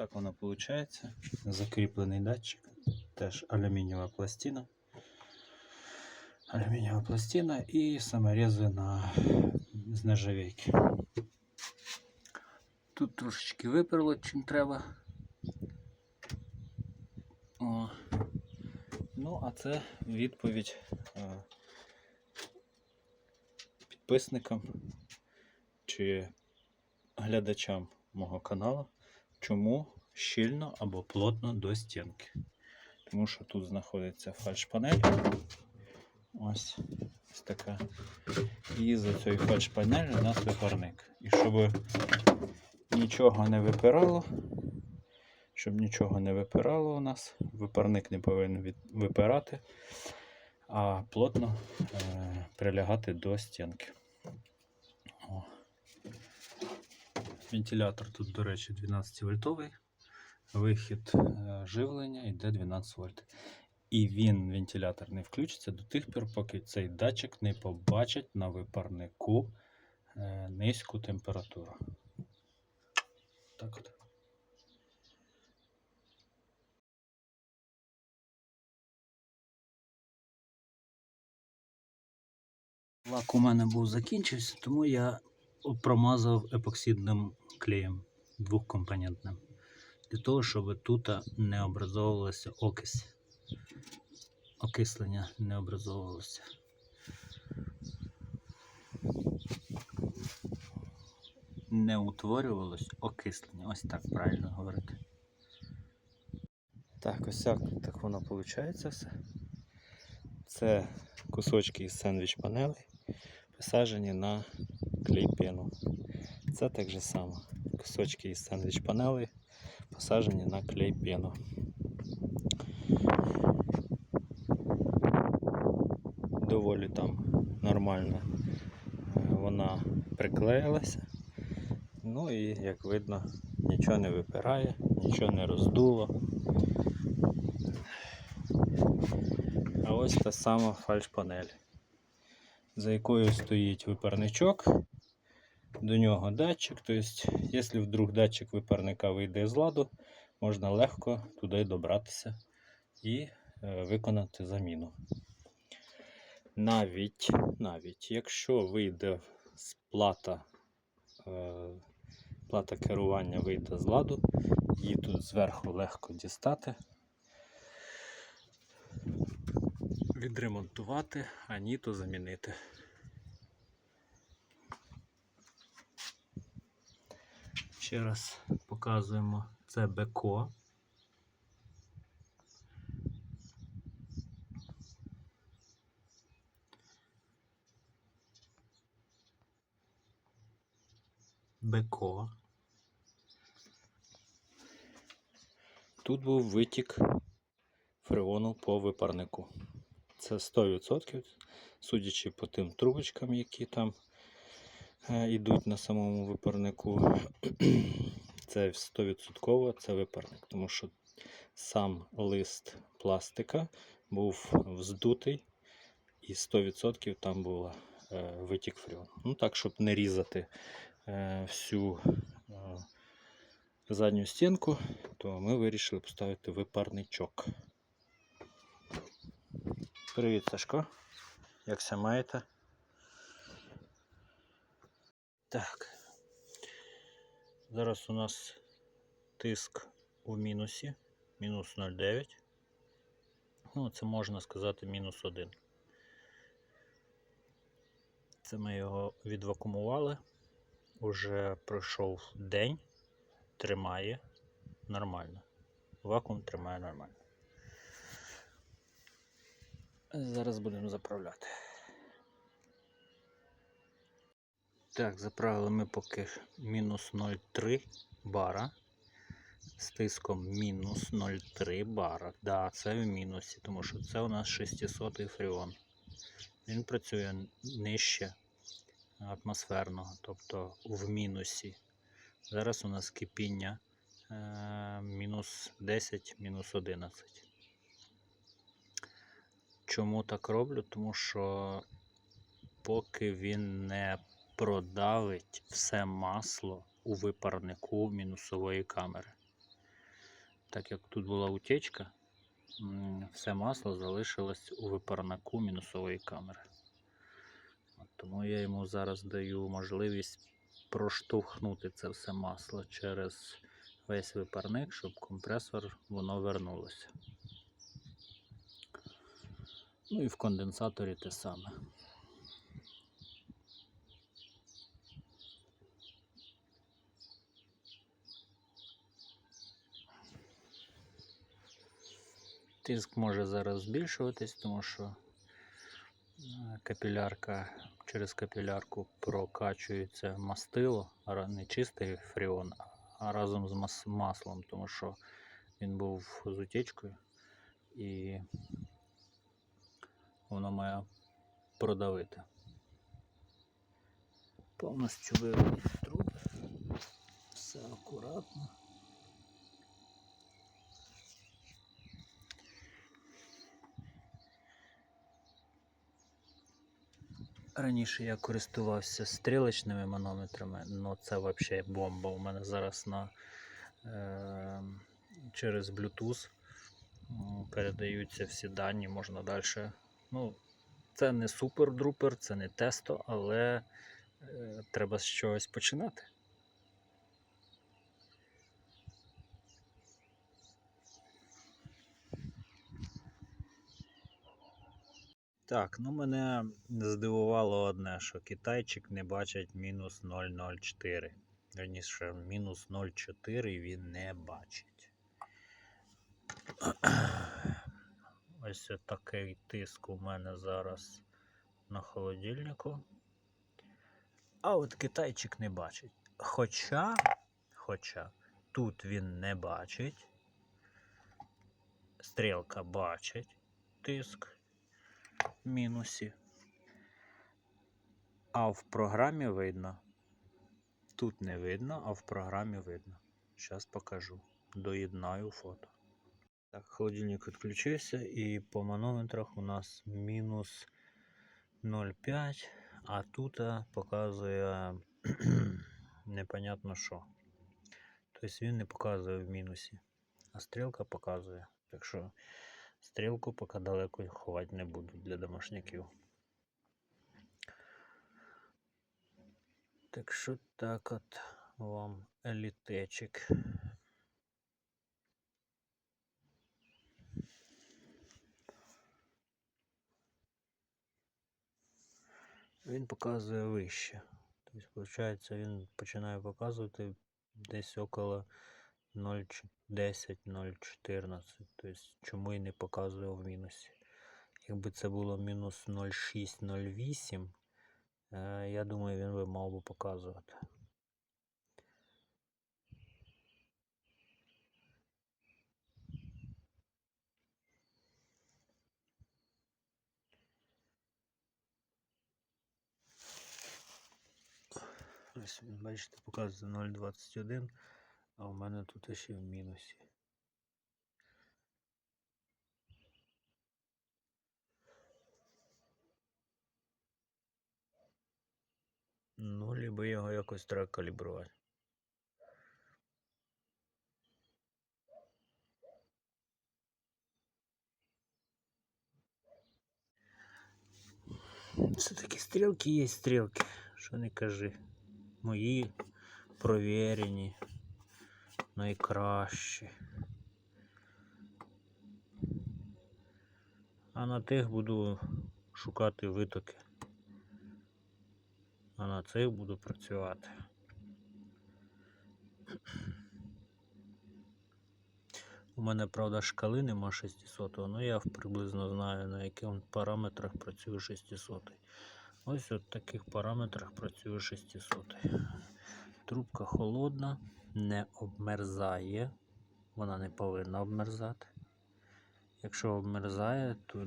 Так воно виходить. Закріплений датчик. Теж алюмінієва пластина. Алюмінієва пластина і саморези на з. Тут трошечки виперло, чим треба. О. Ну, а це відповідь е, підписникам чи глядачам мого каналу, чому щільно або плотно до стінки. Тому що тут знаходиться фальш-панель. Ось, ось така. І за цією фальш-панелі у нас випарник. І щоб нічого не випирало, щоб нічого не випирало у нас, випарник не повинен від- випирати, а плотно е, прилягати до стінки. Вентилятор тут, до речі, 12 вольтовий. Вихід е, живлення йде 12 вольт. І він, вентилятор, не включиться до тих пір, поки цей датчик не побачить на випарнику е, низьку температуру. Так от. Лак у мене був закінчився, тому я промазав епоксидним клеєм двохкомпонентним. Для того, щоб тут не образовувалася окись. Окислення не образовувалося. Не утворювалось окислення. Ось так правильно говорити. Так, ось так, так воно виходить все. Це кусочки із сендвіч панелей, посаджені на клей пену. Це так же само. Кусочки із сендвіч панелей, посаджені на клей пену. Доволі там нормально е, вона приклеїлася. Ну і як видно, нічого не випирає, нічого не роздуло. А ось та сама фальш-панель, за якою стоїть випарничок, до нього датчик. Тобто, якщо вдруг датчик випарника вийде з ладу, можна легко туди добратися і е, виконати заміну. Навіть, навіть якщо вийде з плата, е, плата керування вийде з ладу, її тут зверху легко дістати. Відремонтувати, а ні то замінити. Ще раз показуємо це БКО. БКО. Тут був витік фреону по випарнику. Це 100%, судячи по тим трубочкам, які там е, йдуть на самому випарнику. Це 100% це випарник, тому що сам лист пластика був вздутий і 100% там був е, витік фреону. Ну так, щоб не різати е, всю задню стінку, то ми вирішили поставити випарничок. Привіт, Сашко. Як ся маєте? Так. Зараз у нас тиск у мінусі. Мінус 0,9. Ну, це можна сказати мінус 1. Це ми його відвакумували. Уже пройшов день, тримає нормально. Вакуум тримає нормально. Зараз будемо заправляти. Так, заправили ми поки мінус 0,3 бара. З тиском мінус 0,3 бара. Да, це в мінусі, тому що це у нас 600 фреон. Він працює нижче атмосферного, тобто в мінусі. Зараз у нас кипіння е, мінус 10, мінус 11. Чому так роблю? Тому що поки він не продавить все масло у випарнику мінусової камери. так як тут була утечка, все масло залишилось у випарнику мінусової камери. Тому я йому зараз даю можливість проштовхнути це все масло через весь випарник, щоб компресор воно вернулося. Ну і в конденсаторі те саме. Тиск може зараз збільшуватись, тому що е, капілярка через капілярку прокачується мастило, не чистий фріон, а разом з маслом, тому що він був з утечкою і воно має продавити. Повністю вивели труб. Все акуратно. Раніше я користувався стрілочними манометрами, але це взагалі бомба. У мене зараз на, е, через Bluetooth передаються всі дані, можна далі. Ну, це не супер-друпер, це не тесто, але е, треба з чогось починати. Так, ну мене здивувало одне, що китайчик не бачить мінус 0,04. Верніше, мінус 0,4 він не бачить. Ось такий тиск у мене зараз на холодильнику. А от китайчик не бачить. Хоча, хоча тут він не бачить. Стрілка бачить тиск мінусі. А в програмі видно. Тут не видно, а в програмі видно. Зараз покажу. Доєднаю фото. Так, холодильник відключився і по манометрах у нас мінус 0,5, а тут показує непонятно що. Тобто він не показує в мінусі, а стрілка показує. Так що стрілку поки далеко ховати не буду для домашняків. Так що так от вам елітечик. Він показує вище. Тобто, виходить, він починає показувати десь около 0,10-0,14. Тобто, чому і не показує в мінусі. Якби це було мінус 0,6-0,8, е, я думаю, він би мав би показувати. Ось бачите, показує 0,21, а у мене тут ще в мінусі. Ну, либо його якось треба калібрувати. Все-таки стрілки є стрілки, що не кажи. Мої провірені, найкращі. А на тих буду шукати витоки. А на цих буду працювати. У мене, правда, шкали нема 600, але я приблизно знаю, на яких параметрах працює 600. Ось от таких параметрах працює 600. Трубка холодна, не обмерзає. Вона не повинна обмерзати. Якщо обмерзає, то